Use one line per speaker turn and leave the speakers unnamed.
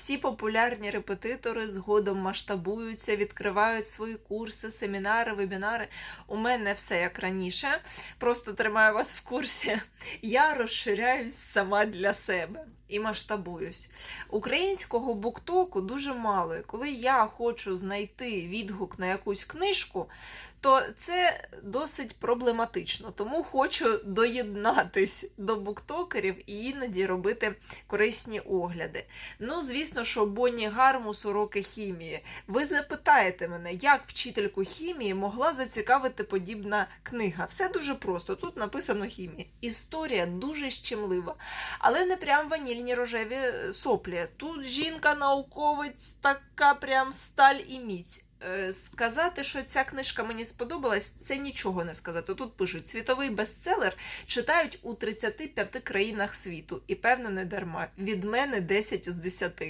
Всі популярні репетитори згодом масштабуються, відкривають свої курси, семінари, вебінари. У мене все як раніше. Просто тримаю вас в курсі. Я розширяюсь сама для себе і масштабуюсь. Українського буктоку дуже мало. Коли я хочу знайти відгук на якусь книжку, то це досить проблематично. Тому хочу доєднатись до буктокерів і іноді робити корисні огляди. Ну, звісно, що Бонні Гармус уроки хімії. Ви запитаєте мене, як вчительку хімії могла зацікавити подібна книга. Все дуже просто. Тут написано хімія. Історія дуже щемлива, але не прям ванільні рожеві е, соплі. Тут жінка-науковець, така прям сталь і міць. Е, Сказати, що ця книжка мені сподобалась, це нічого не сказати. Тут пишуть світовий бестселер читають у 35 країнах світу, і певно не дарма. Від мене 10 з 10.